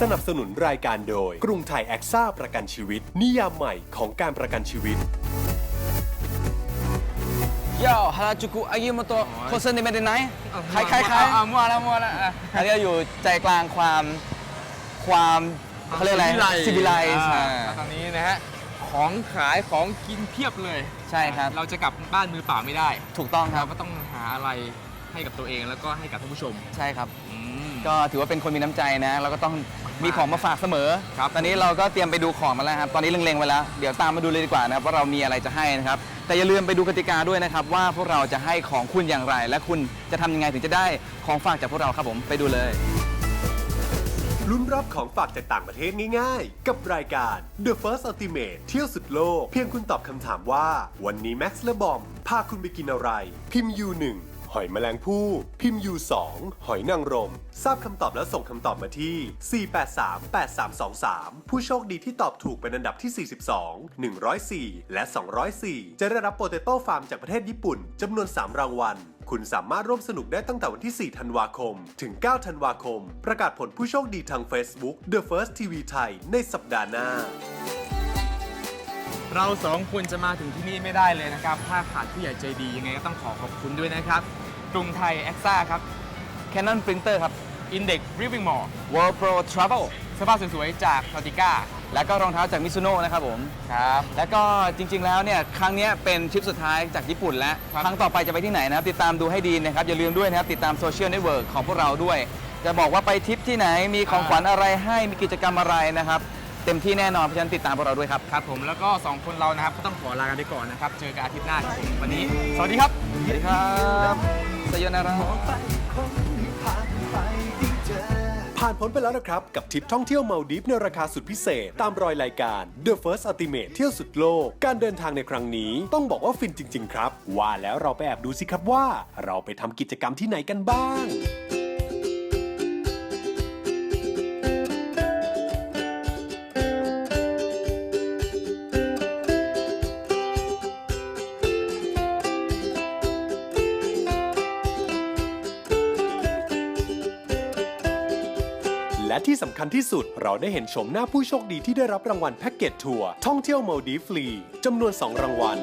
สนับสนุนรายการโดย กรุงไทยแอคซ่าประกันชีวิต นิยามใหม่ของการประกันชีวิตโย่ฮาราจูกุอายุโมโตะโคเซนเดเมเดไนใครใครใครเอาเอามั่วแล้วมั่วแล้วอะอันนี้เราอยู่ใจกลางความความเขาเรียกอะไรซิวิไลซ์อ่าแล้วตอนนี้นะฮะของขายของกินเพียบเลยใช่ครับ เราจะกลับบ้านมือเปล่าไม่ได้ ถูกต้องครัเราบก็ต้องหาอะไรให้กับตัวเองแล้วก็ให้กับท่านผู้ชม ใช่ครับอืมก็ถือว่าเป็นคนมีน้ำใจนะเราก็ต้อง มีของมาฝากเสมอครับตอนนี้เราก็เตรียมไปดูของมาแล้วครับ ตอนนี้เล็งๆไว้แล้ว เดี๋ยวตามมาดูเลยดีกว่านะครับว่าเรามีอะไรจะให้นะครับ แต่อย่าลืมไปดูกติกาด้วยนะครับ ว่าพวกเราจะให้ของคุณอย่างไร และคุณจะทำยังไงถึงจะได้ของฝากจากพวกเราครับผม ไปดูเลย ลุ้นรับของฝากจากต่างประเทศง่ายๆ กับรายการ The First Ultimate เที่ยวสุดโลก เพียงคุณตอบคำถามว่า วันนี้แม็กซ์และบอมพาคุณไปกินอะไร พิมพ์ U1 ห หอยแมลงภู่พิมพ์ U2 หอยนางรม ทราบคำตอบแล้วส่งคำตอบมาที่ 4838323 ผู้โชคดีที่ตอบถูกเป็นอันดับที่ 42 104 และ 204 จะได้รับโปเตโต้ฟาร์มจากประเทศญี่ปุ่นจำนวน 3 รางวัลคุณสามารถร่วมสนุกได้ตั้งแต่วันที่ 4 ธันวาคม ถึง 9 ธันวาคม ประกาศผลผู้โชคดีทาง Facebook The First TV ไทยในสัปดาห์หน้า เราสองคนจะมาถึงที่นี่ไม่ได้เลยนะครับ ถ้าขาดผู้ใหญ่ใจดียังไงก็ต้องขอขอบคุณด้วยนะครับ กรุงไทยแอคซ่าครับ Canon Printer ครับ Index Living Mall World Pro Travel เสื้อผ้าสวยๆจากทอติก้า แล้วก็รองเท้าจากมิซูโน่นะครับผม ครับ แล้วก็จริงๆแล้วเนี่ยครั้งเนี้ยเป็นทริปสุดท้ายจากญี่ปุ่นแล้ว ครับ ครั้งต่อไปจะไปที่ไหนนะครับ ติดตามดูให้ดีนะครับ อย่าลืมด้วยนะครับ ติดตามโซเชียลเน็ตเวิร์กของพวกเราด้วย จะบอกว่าไปทริปที่ไหนมีของขวัญอะไรให้มีกิจกรรมอะไรนะครับ เต็มที่แน่นอนเพราะฉะนั้นติดตามพวกเราด้วยครับ ครับผมแล้วก็สองคนเรานะครับก็ต้องขอลากันไปก่อนนะครับ เจอกันอาทิตย์หน้าครับผมวันนี้ สวัสดีครับ สวัสดีครับสยนารา ผ่านพ้นไปแล้วนะครับ กับทริปท่องเที่ยวเมาดิฟในราคาสุดพิเศษ ตามรอยรายการ The First Ultimate เที่ยวสุดโลก การเดินทางในครั้งนี้ต้องบอกว่าฟินจริง ๆ ครับ ว่าแล้วเราไปแอบดูสิครับว่า เราไปทำกิจกรรมที่ไหนกันบ้าง และที่สำคัญที่สุด เราได้เห็นชมหน้าผู้โชคดีที่ได้รับรางวัลแพ็กเกจทัวร์ท่องเที่ยวมาดีฟฟรีจำนวน 2 รางวัล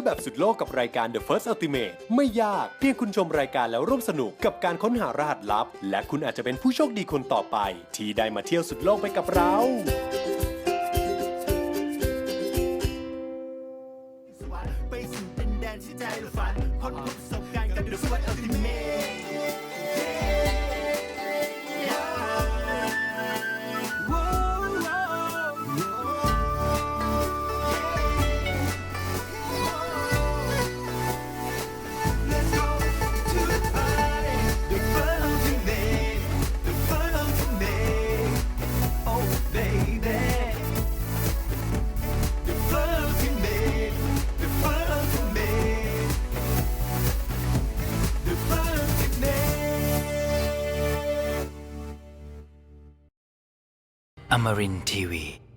ยวแบบสุดโลกกับรายการ The First Ultimate ไม่ยากเพียงคุณชมรายการแล้วร่วมสนุกกับการค้นหารหัสลับ และคุณอาจจะเป็นผู้โชคดีคนต่อไป ที่ได้มาเที่ยวสุดโลกไปกับเรา ไปสู่ดินแดนที่ใจเราฝันพ้นทุกประสบการณ์กับ The First Ultimate Amarin Tiwi.